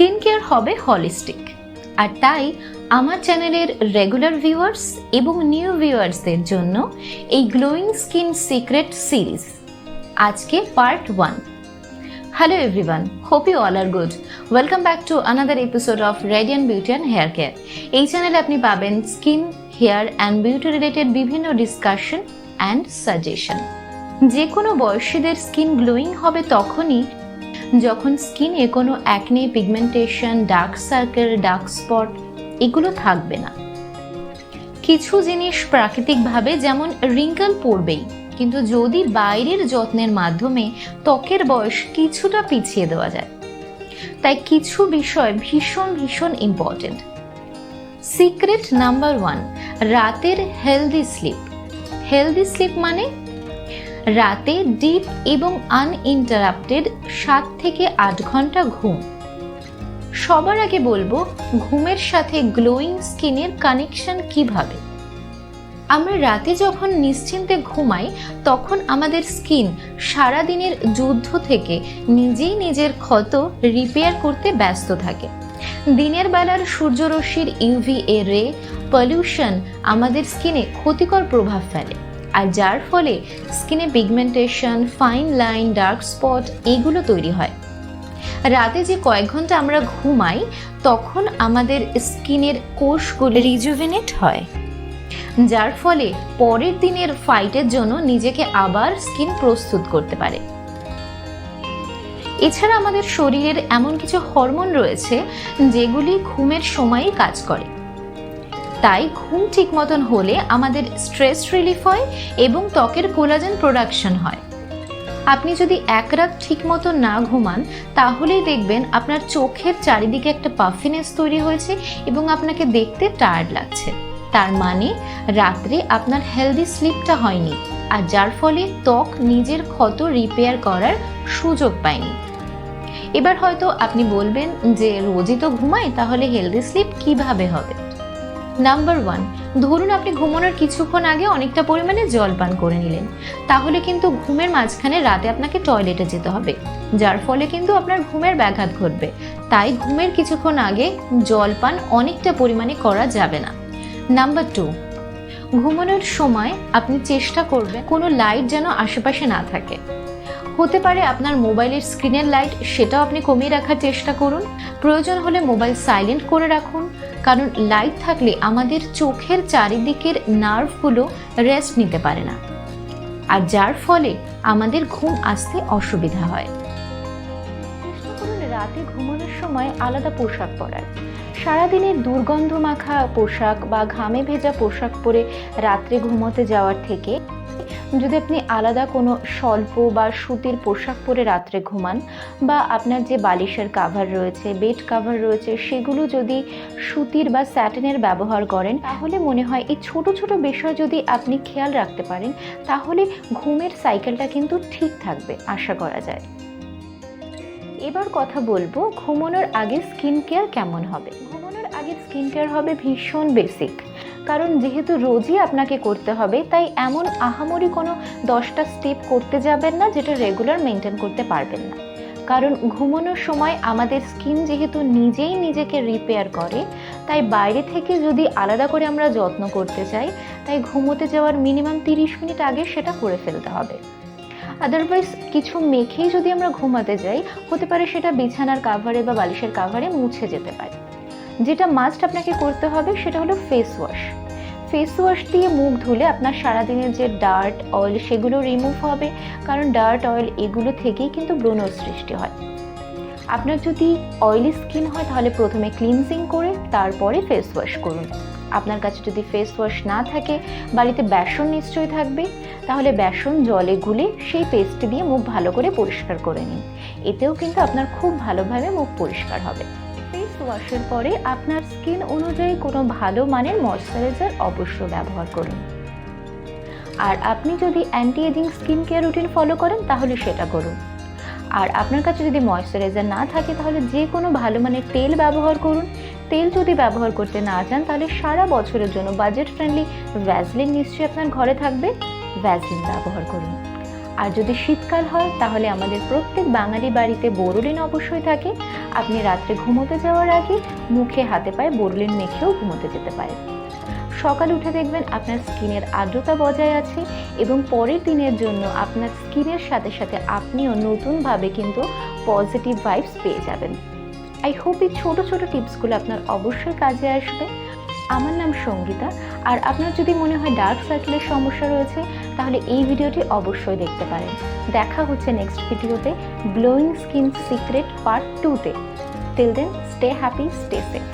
Skin care হবে holistic আর তাই আমার চ্যানেলের রেগুলার ভিউয়ার্স এবং নিউ ভিউয়ার্সদের জন্য এই গ্লোয়িং স্কিন সিক্রেট সিরিজ আজকে part one hello everyone hope you all are good welcome back to another episode of radiant beauty and hair care এই চ্যানেলে আপনি পাবেন skin hair and beauty related বিভিন্ন ডিসকাশন অ্যান্ড সাজেশন যে কোনো বয়সীদের skin glowing হবে তখনই যখন স্কিনে কোনো acne pigmentation dark circle dark spot এগুলো থাকবে না। কিছু জিনিস প্রাকৃতিকভাবে যেমন রিঙ্কল পড়বেই কিন্তু যদি বাইরের যত্নের মাধ্যমে ত্বকের বয়স কিছুটা পিছিয়ে দেওয়া যায়, তাই কিছু বিষয় ভীষণ ভীষণ ইম্পর্টেন্ট সিক্রেট নাম্বার ওয়ান রাতের হেলদি স্লিপ হেলদি স্লিপ মানে রাতে ডিপ এবং আনইন্টারাপ্টেড সাত থেকে আট ঘণ্টা ঘুম। সবার আগে বলব ঘুমের সাথে গ্লোয়িং স্কিনের কানেকশন কীভাবে। আমরা রাতে যখন নিশ্চিন্তে ঘুমাই, তখন আমাদের স্কিন সারাদিনের যুদ্ধ থেকে নিজেই নিজের ক্ষত রিপেয়ার করতে ব্যস্ত থাকে। দিনের বেলার সূর্যরশ্মির ইউভি এ রে, পলিউশন আমাদের স্কিনে ক্ষতিকর প্রভাব ফেলে। আর যার ফলে স্কিনে pigmentation fine line dark spot এগুলো তৈরি হয়। রাতে যে কয়েক ঘণ্টা আমরা ঘুমাই তখন আমাদের স্কিনের কোষগুলো রিজুভেনেট হয়। যার ফলে পরের দিনের ফাইটের জন্য নিজেকে আবার স্কিন প্রস্তুত করতে পারে। এছাড়া আমাদের শরীরের এমন কিছু হরমোন রয়েছে যেগুলি ঘুমের সময়ই কাজ করে। তাই ঘুম ঠিক মতন হলে আমাদের স্ট্রেস রিলিফ হয় এবং ত্বকের কোলাজেন প্রোডাকশন হয়। আপনি যদি এক রাত ঠিক মতো না ঘুমান, তাহলেই দেখবেন আপনার চোখের চারিদিকে একটা পাফিনেস তৈরি হয়েছে এবং আপনাকে দেখতে টায়ার্ড লাগছে। তার মানে রাত্রে আপনার হেলদি স্লিপটা হয়নি আর যার ফলে ত্বক নিজের ক্ষত রিপেয়ার করার সুযোগ পায়নি। এবার হয়তো আপনি বলবেন যে রোজই তো ঘুমাই, তাহলে হেলদি স্লিপ কীভাবে হবে? নাম্বার ওয়ান ধরুন আপনি ঘুমানোর কিছুক্ষণ আগে অনেকটা পরিমাণে জল পান করে নিলেন। তাহলে কিন্তু ঘুমের মাঝখানে রাতে আপনাকে টয়লেটে যেতে হবে, যার ফলে কিন্তু আপনার ঘুমের ব্যাঘাত ঘটবে। তাই ঘুমের কিছুক্ষণ আগে জল পান অনেকটা পরিমাণে করা যাবে না। নাম্বার টু ঘুমানোর সময় আপনি চেষ্টা করবেন কোনো লাইট যেন আশেপাশে না থাকে। হতে পারে আপনার মোবাইলের স্ক্রিনের লাইট, সেটাও আপনি কমিয়ে রাখার চেষ্টা করুন। প্রয়োজন হলে মোবাইল সাইলেন্ট করে রাখুন, কারণ লাইট থাকলে আমাদের চোখের চারিদিকের নার্ভগুলো রেস্ট নিতে পারে না। আর যার ফলে আমাদের ঘুম আসতে অসুবিধা হয়। রাতে ঘুমানোর সময় আলাদা পোশাক পরার সারাদিনের দুর্গন্ধ মাখা পোশাক বা ঘামে ভেজা পোশাক পরে রাত্রে ঘুমোতে যাওয়ার থেকে যদি আপনি আলাদা কোনো স্বল্প বা সুতির পোশাক পরে রাত্রে ঘুমান, বা আপনার যে বালিশের কাভার রয়েছে বেড কাভার রয়েছে, সেগুলো যদি সুতির বা স্যাটিনের ব্যবহার করেন, তাহলে মনে হয় এই ছোট ছোট বিষয় যদি আপনি খেয়াল রাখতে পারেন, তাহলে ঘুমের সাইকেলটা কিন্তু ঠিক থাকবে, আশা করা যায়। এবার কথা বলব ঘুমানোর আগে স্কিন কেয়ার কেমন হবে? ঘুমানোর আগে স্কিন কেয়ার হবে ভীষণ বেসিক কারণ যেহেতু রোজই আপনাকে করতে হবে, তাই এমন আহামরি কোনো দশটা স্টেপ করতে যাবেন না যেটা রেগুলার মেনটেন করতে পারবেন না। কারণ ঘুমানোর সময় আমাদের স্কিন যেহেতু নিজেই নিজেকে রিপেয়ার করে, তাই বাইরে থেকে যদি আলাদা করে আমরা যত্ন করতে চাই, তাই ঘুমোতে যাওয়ার মিনিমাম তিরিশ মিনিট আগে সেটা করে ফেলতে হবে। আদারওয়াইজ কিছু মেখেই যদি আমরা ঘুমাতে যাই, হতে পারে সেটা বিছানার কাভারে বা বালিশের কাভারে মুছে যেতে পারে। যেটা মাস্ট আপনাকে করতে হবে সেটা হলো ফেস ওয়াশ ফেস ওয়াশ দিয়ে মুখ ধুলে আপনার সারাদিনের যে ডার্ট অয়েল সেগুলো রিমুভ হবে, কারণ ডার্ট অয়েল এগুলো থেকেই কিন্তু ব্রণর সৃষ্টি হয়। আপনার যদি অয়েলি স্কিন হয় তাহলে প্রথমে ক্লিনজিং করে তারপরে ফেস ওয়াশ করুন। আপনার কাছে যদি ফেস ওয়াশ না থাকে, বাড়িতে বেসন নিশ্চয়ই থাকবে, তাহলে বেসন জলে গুলে সেই পেস্ট দিয়ে মুখ ভালো করে পরিষ্কার করে নিন। এতেও কিন্তু আপনার খুব ভালোভাবে মুখ পরিষ্কার হবে। ওয়াশের পরে আপনার স্কিন অনুযায়ী কোনো ভালো মানের ময়শ্চারাইজার অবশ্য ব্যবহার করুন। আর আপনি যদি anti ageing skin care routine follow করেন, তাহলে সেটা করুন। আর আপনার কাছে যদি ময়শ্চারাইজার না থাকে, তাহলে যে কোনো ভালো মানের তেল ব্যবহার করুন। তেল যদি ব্যবহার করতে না চান, তাহলে সারা বছরের জন্য বাজেট ফ্রেন্ডলি ভ্যাসলিন নিশ্চয়ই আপনার ঘরে থাকবে। ভ্যাসলিন ব্যবহার করুন। আর যদি শীতকাল হয়, তাহলে আমাদের প্রত্যেক বাঙালি বাড়িতে বোরোলিন অবশ্যই থাকে। আপনি রাত্রে ঘুমোতে যাওয়ার আগে মুখে হাতে পায়ে বোরোলিন মেখেও ঘুমোতে যেতে পারেন। সকাল উঠে দেখবেন আপনার স্কিনের আর্দ্রতা বজায় আছে এবং পরের দিনের জন্য আপনার স্কিনের সাথে সাথে আপনিও নতুনভাবে কিন্তু পজিটিভ ভাইবস পেয়ে যাবেন। আই হোপ এই ছোটো ছোটো টিপসগুলো আপনার অবশ্যই কাজে আসবে। আমার নাম সঙ্গীতা। আর আপনার যদি মনে হয় ডার্ক সার্কেলের সমস্যা রয়েছে, তাহলে এই ভিডিওটি অবশ্যই দেখতে পারেন। দেখা হচ্ছে নেক্সট ভিডিওতে ব্লোয়িং স্কিন সিক্রেট পার্ট টুতে till then stay happy stay safe